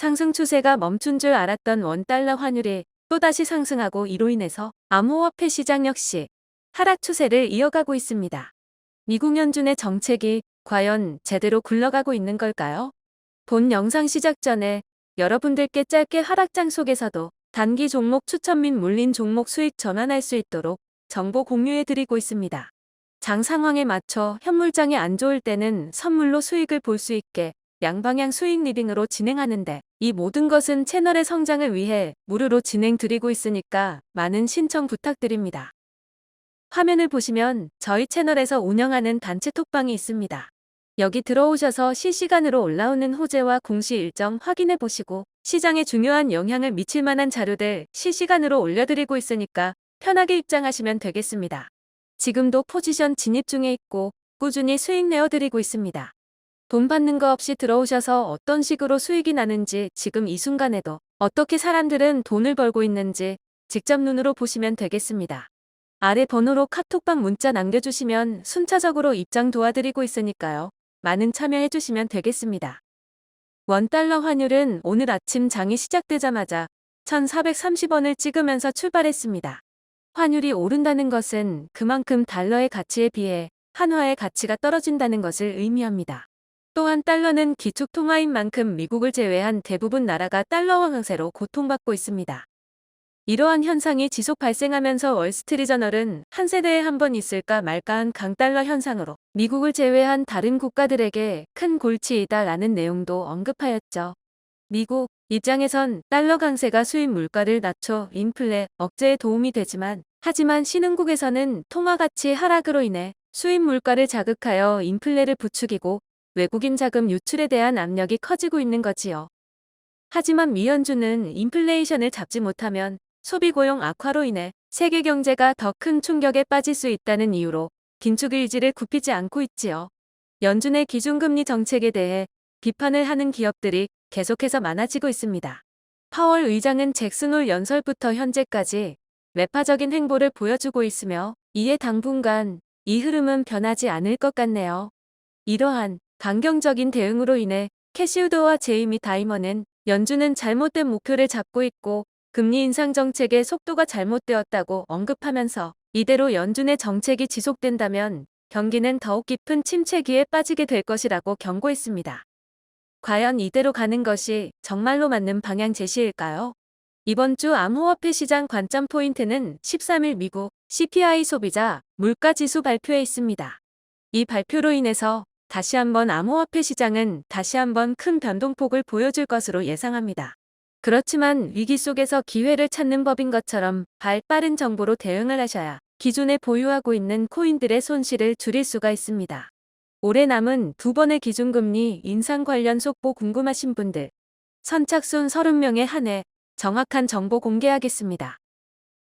상승 추세가 멈춘 줄 알았던 원달러 환율이 또다시 상승하고 이로 인해서 암호화폐 시장 역시 하락 추세를 이어가고 있습니다. 미국 연준의 정책이 과연 제대로 굴러가고 있는 걸까요? 본 영상 시작 전에 여러분들께 짧게 하락장 속에서도 단기 종목 추천 및 물린 종목 수익 전환할 수 있도록 정보 공유해 드리고 있습니다. 장 상황에 맞춰 현물장이 안 좋을 때는 선물로 수익을 볼 수 있게 양방향 수익 리딩으로 진행하는데 이 모든 것은 채널의 성장을 위해 무료로 진행 드리고 있으니까 많은 신청 부탁드립니다. 화면을 보시면 저희 채널에서 운영하는 단체 톡방이 있습니다. 여기 들어오셔서 실시간으로 올라오는 호재와 공시 일정 확인해 보시고 시장에 중요한 영향을 미칠 만한 자료들 실시간으로 올려드리고 있으니까 편하게 입장하시면 되겠습니다. 지금도 포지션 진입 중에 있고 꾸준히 수익 내어드리고 있습니다. 돈 받는 거 없이 들어오셔서 어떤 식으로 수익이 나는지 지금 이 순간에도 어떻게 사람들은 돈을 벌고 있는지 직접 눈으로 보시면 되겠습니다. 아래 번호로 카톡방 문자 남겨주시면 순차적으로 입장 도와드리고 있으니까요. 많은 참여해주시면 되겠습니다. 원달러 환율은 오늘 아침 장이 시작되자마자 1430원을 찍으면서 출발했습니다. 환율이 오른다는 것은 그만큼 달러의 가치에 비해 한화의 가치가 떨어진다는 것을 의미합니다. 또한 달러는 기축 통화인 만큼 미국을 제외한 대부분 나라가 달러화 강세로 고통받고 있습니다. 이러한 현상이 지속 발생하면서 월스트리저널은 한 세대에 한 번 있을까 말까한 강달러 현상으로 미국을 제외한 다른 국가들에게 큰 골치이다라는 내용도 언급하였죠. 미국 입장에선 달러 강세가 수입 물가를 낮춰 인플레 억제에 도움이 되지만 하지만 신흥국에서는 통화 가치 하락으로 인해 수입 물가를 자극하여 인플레를 부추기고 외국인 자금 유출에 대한 압력이 커지고 있는 거지요. 하지만 미연준은 인플레이션을 잡지 못하면 소비 고용 악화로 인해 세계 경제가 더 큰 충격에 빠질 수 있다는 이유로 긴축 의지를 굽히지 않고 있지요. 연준의 기준금리 정책에 대해 비판을 하는 기업들이 계속해서 많아지고 있습니다. 파월 의장은 잭슨홀 연설부터 현재까지 매파적인 행보를 보여주고 있으며 이에 당분간 이 흐름은 변하지 않을 것 같네요. 이러한 강경적인 대응으로 인해 캐시우드와 제이미 다이머는 연준은 잘못된 목표를 잡고 있고 금리 인상 정책의 속도가 잘못되었다고 언급하면서 이대로 연준의 정책이 지속된다면 경기는 더욱 깊은 침체기에 빠지게 될 것이라고 경고했습니다. 과연 이대로 가는 것이 정말로 맞는 방향 제시일까요? 이번 주 암호화폐 시장 관점 포인트는 13일 미국 CPI 소비자 물가 지수 발표에 있습니다. 이 발표로 인해서 다시 한번 암호화폐 시장은 다시 한번 큰 변동폭을 보여줄 것으로 예상합니다. 그렇지만 위기 속에서 기회를 찾는 법인 것처럼 발 빠른 정보로 대응을 하셔야 기존에 보유하고 있는 코인들의 손실을 줄일 수가 있습니다. 올해 남은 두 번의 기준금리 인상 관련 속보 궁금하신 분들 선착순 30명에 한해 정확한 정보 공개하겠습니다.